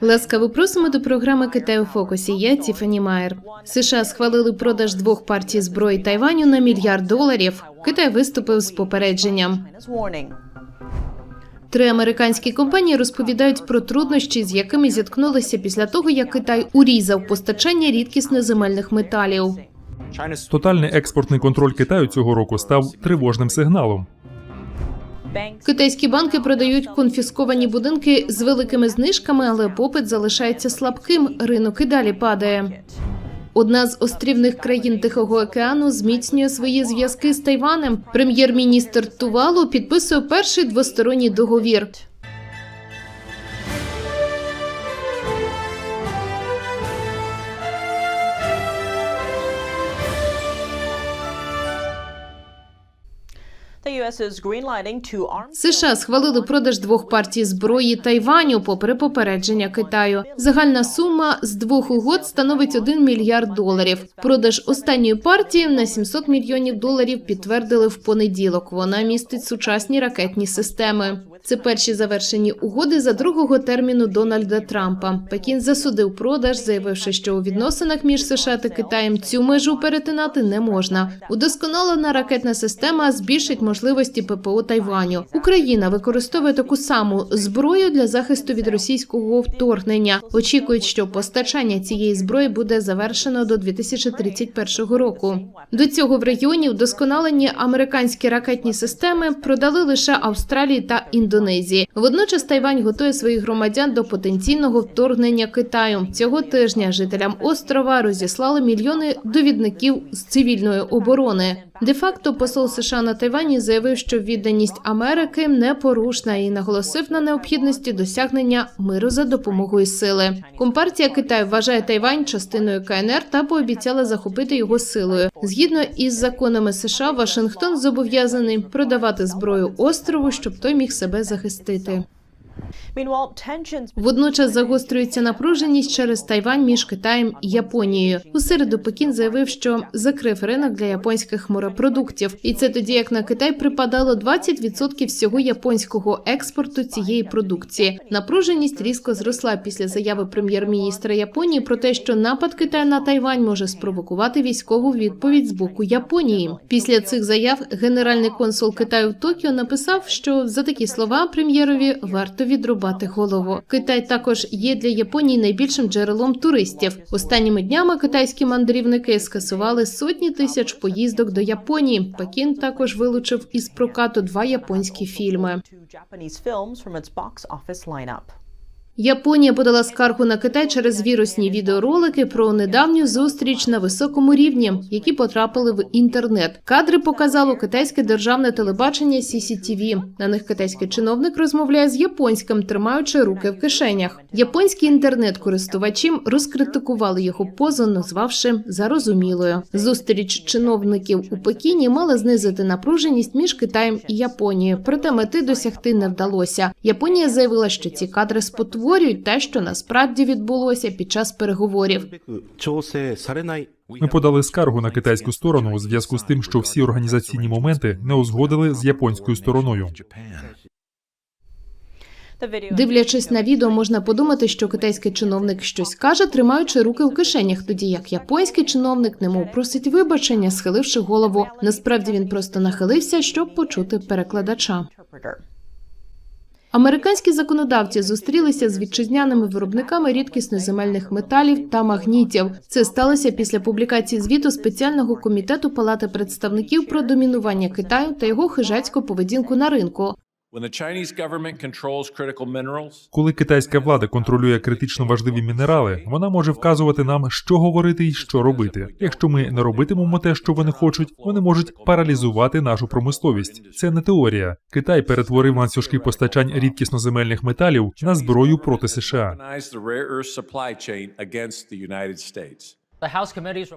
Ласкаво просимо до програми Китай у фокусі. Я Тіфані Майер. США схвалили продаж двох партій зброї Тайваню на мільярд доларів. Китай виступив з попередженням. Три американські компанії розповідають про труднощі, з якими зіткнулися після того, як Китай урізав постачання рідкісно земельних металів. Тотальний експортний контроль Китаю цього року став тривожним сигналом. Китайські банки продають конфісковані будинки з великими знижками, але попит залишається слабким. Ринок і далі падає. Одна з острівних країн Тихого океану зміцнює свої зв'язки з Тайванем. Прем'єр-міністр Тувалу підписує перший двосторонній договір. США схвалили продаж двох партій зброї Тайваню попри попередження Китаю. Загальна сума з двох угод становить 1 мільярд доларів. Продаж останньої партії на 700 мільйонів доларів підтвердили в понеділок. Вона містить сучасні ракетні системи. Це перші завершені угоди за другого терміну Дональда Трампа. Пекін засудив продаж, заявивши, що у відносинах між США та Китаєм цю межу перетинати не можна. Удосконалена ракетна система збільшить можливості ППО Тайваню. Україна використовує таку саму зброю для захисту від російського вторгнення. Очікують, що постачання цієї зброї буде завершено до 2031 року. До цього в регіоні вдосконалені американські ракетні системи продали лише Австралії та Індонезії. Водночас Тайвань готує своїх громадян до потенційного вторгнення Китаю. Цього тижня жителям острова розіслали мільйони довідників з цивільної оборони. Де-факто посол США на Тайвані заявив, що відданість Америки непорушна і наголосив на необхідності досягнення миру за допомогою сили. Компартія Китаю вважає Тайвань частиною КНР та пообіцяла захопити його силою. Згідно із законами США, Вашингтон зобов'язаний продавати зброю острову, щоб той міг себе захистити. Водночас загострюється напруженість через Тайвань між Китаєм і Японією. У середу Пекін заявив, що закрив ринок для японських морепродуктів, і це тоді як на Китай припадало 20% всього японського експорту цієї продукції. Напруженість різко зросла після заяви прем'єр-міністра Японії про те, що напад Китаю на Тайвань може спровокувати військову відповідь з боку Японії. Після цих заяв генеральний консул Китаю в Токіо написав, що за такі слова прем'єрові варто відрубати голову. Китай також є для Японії найбільшим джерелом туристів. Останніми днями китайські мандрівники скасували сотні тисяч поїздок до Японії. Пекін також вилучив із прокату два японські фільми. Японія подала скаргу на Китай через вірусні відеоролики про недавню зустріч на високому рівні, які потрапили в інтернет. Кадри показало китайське державне телебачення CCTV. На них китайський чиновник розмовляє з японським, тримаючи руки в кишенях. Японські інтернет-користувачі розкритикували його позу, назвавши зарозумілою. Зустріч чиновників у Пекіні мала знизити напруженість між Китаєм і Японією. Проте мети досягти не вдалося. Японія заявила, що ці кадри відтворюють те, що насправді відбулося під час переговорів. Ми подали скаргу на китайську сторону у зв'язку з тим, що всі організаційні моменти не узгодили з японською стороною. Дивлячись на відео, можна подумати, що китайський чиновник щось каже, тримаючи руки в кишенях, тоді як японський чиновник немов просить вибачення, схиливши голову. Насправді він просто нахилився, щоб почути перекладача. Американські законодавці зустрілися з вітчизняними виробниками рідкісно земельних металів та магнітів. Це сталося після публікації звіту спеціального комітету Палати представників про домінування Китаю та його хижацьку поведінку на ринку. Коли китайська влада контролює критично важливі мінерали, вона може вказувати нам, що говорити і що робити. Якщо ми не робитимемо те, що вони хочуть, вони можуть паралізувати нашу промисловість. Це не теорія. Китай перетворив ланцюжки постачань рідкісноземельних металів на зброю проти США.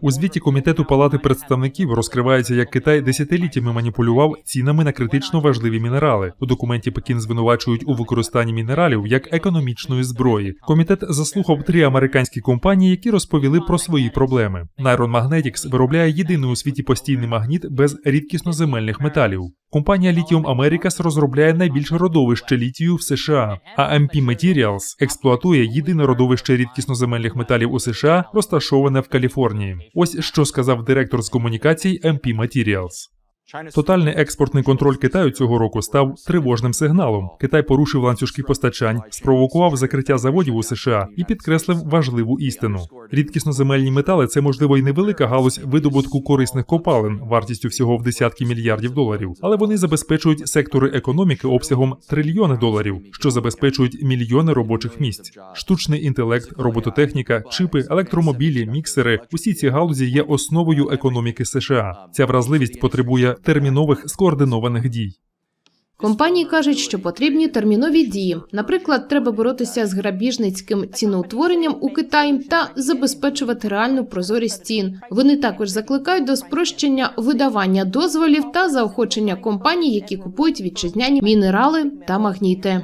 У звіті комітету Палати представників розкривається, як Китай десятиліттями маніпулював цінами на критично важливі мінерали. У документі Пекін звинувачують у використанні мінералів як економічної зброї. Комітет заслухав три американські компанії, які розповіли про свої проблеми. Найрон Magnetics виробляє єдиний у світі постійний магніт без рідкісноземельних металів. Компанія Lithium Americas розробляє найбільше родовище літію в США, а MP Materials експлуатує єдине родовище рідкісноземельних металів у США, розташоване в Каліфорнії. Ось що сказав директор з комунікацій MP Materials. Тотальний експортний контроль Китаю цього року став тривожним сигналом. Китай порушив ланцюжки постачань, спровокував закриття заводів у США і підкреслив важливу істину. Рідкісноземельні метали це можливо і невелика галузь видобутку корисних копалин вартістю всього в десятки мільярдів доларів, але вони забезпечують сектори економіки обсягом трильйони доларів, що забезпечують мільйони робочих місць. Штучний інтелект, робототехніка, чипи, електромобілі, міксери усі ці галузі є основою економіки США. Ця вразливість потребує термінових скоординованих дій. Компанії кажуть, що потрібні термінові дії. Наприклад, треба боротися з грабіжницьким ціноутворенням у Китаї та забезпечувати реальну прозорість цін. Вони також закликають до спрощення видавання дозволів та заохочення компаній, які купують вітчизняні мінерали та магніти.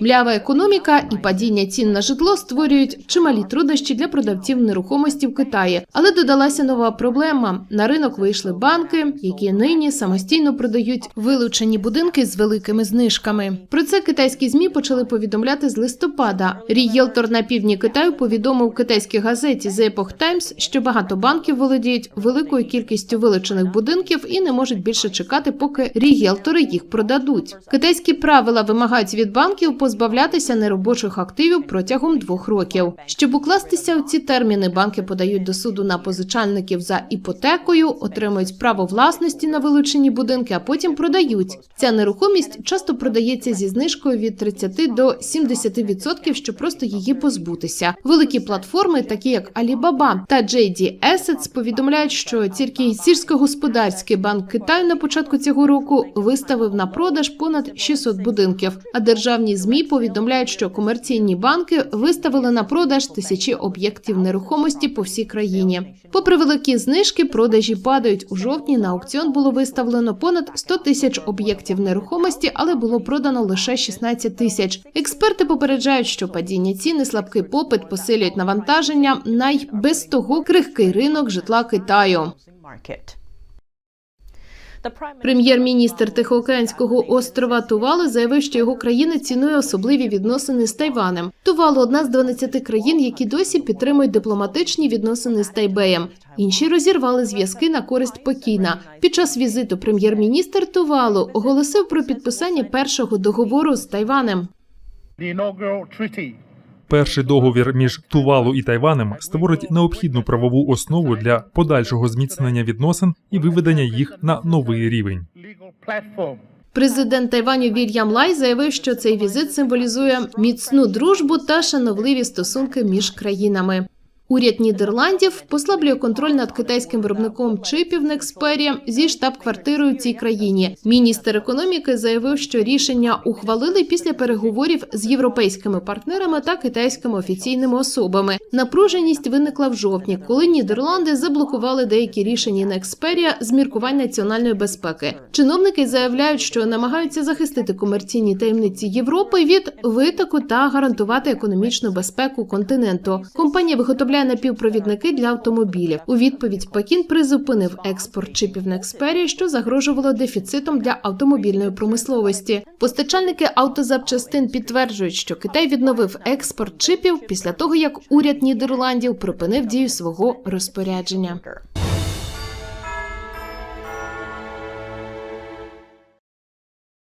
Млява економіка і падіння цін на житло створюють чималі труднощі для продавців нерухомості в Китаї. Але додалася нова проблема: на ринок вийшли банки, які нині самостійно продають вилучені будинки з великими знижками. Про це китайські змі почали повідомляти з листопада. Рієлтор на півдні Китаю повідомив китайській газеті The Epoch Times, що багато банків володіють великою кількістю вилучених будинків і не можуть більше чекати, поки рієлтори їх продадуть. Китайські правила вимагають від банків позбавлятися неробочих активів протягом двох років. Щоб укластися у ці терміни, банки подають до суду на позичальників за іпотекою, отримують право власності на вилучені будинки, а потім продають. Ця нерухомість часто продається зі знижкою від 30 до 70%, щоб просто її позбутися. Великі платформи, такі як Alibaba та JD Assets, повідомляють, що тільки сільськогосподарський банк Китаю на початку цього року виставив на продаж понад 600 будинків. А державні змі повідомляють, що комерційні банки виставили на продаж тисячі об'єктів нерухомості по всій країні. Попри великі знижки, продажі падають у жовтні. На аукціон було виставлено понад 100 тисяч об'єктів нерухомості, але було продано лише 16 тисяч. Експерти попереджають, що падіння цін і слабкий попит посилюють навантаження на й без того крихкий ринок житла Китаю. Прем'єр-міністр Тихоокеанського острова Тувалу заявив, що його країна цінує особливі відносини з Тайванем. Тувалу – одна з 12 країн, які досі підтримують дипломатичні відносини з Тайбеєм. Інші розірвали зв'язки на користь Пекіна. Під час візиту прем'єр-міністр Тувалу оголосив про підписання першого договору з Тайванем. Перший договір між Тувалу і Тайванем створить необхідну правову основу для подальшого зміцнення відносин і виведення їх на новий рівень. Президент Тайваню Вільям Лай заявив, що цей візит символізує міцну дружбу та шановливі стосунки між країнами. Уряд Нідерландів послаблює контроль над китайським виробником чипів Nexperia зі штаб-квартирою в цій країні. Міністр економіки заявив, що рішення ухвалили після переговорів з європейськими партнерами та китайськими офіційними особами. Напруженість виникла в жовтні, коли Нідерланди заблокували деякі рішення Nexperia з міркувань національної безпеки. Чиновники заявляють, що намагаються захистити комерційні таємниці Європи від витоку та гарантувати економічну безпеку континенту. Компанія виготовляє напівпровідники для автомобілів. У відповідь Пекін призупинив експорт чипів Nexperia, що загрожувало дефіцитом для автомобільної промисловості. Постачальники автозапчастин підтверджують, що Китай відновив експорт чипів після того, як уряд Нідерландів припинив дію свого розпорядження.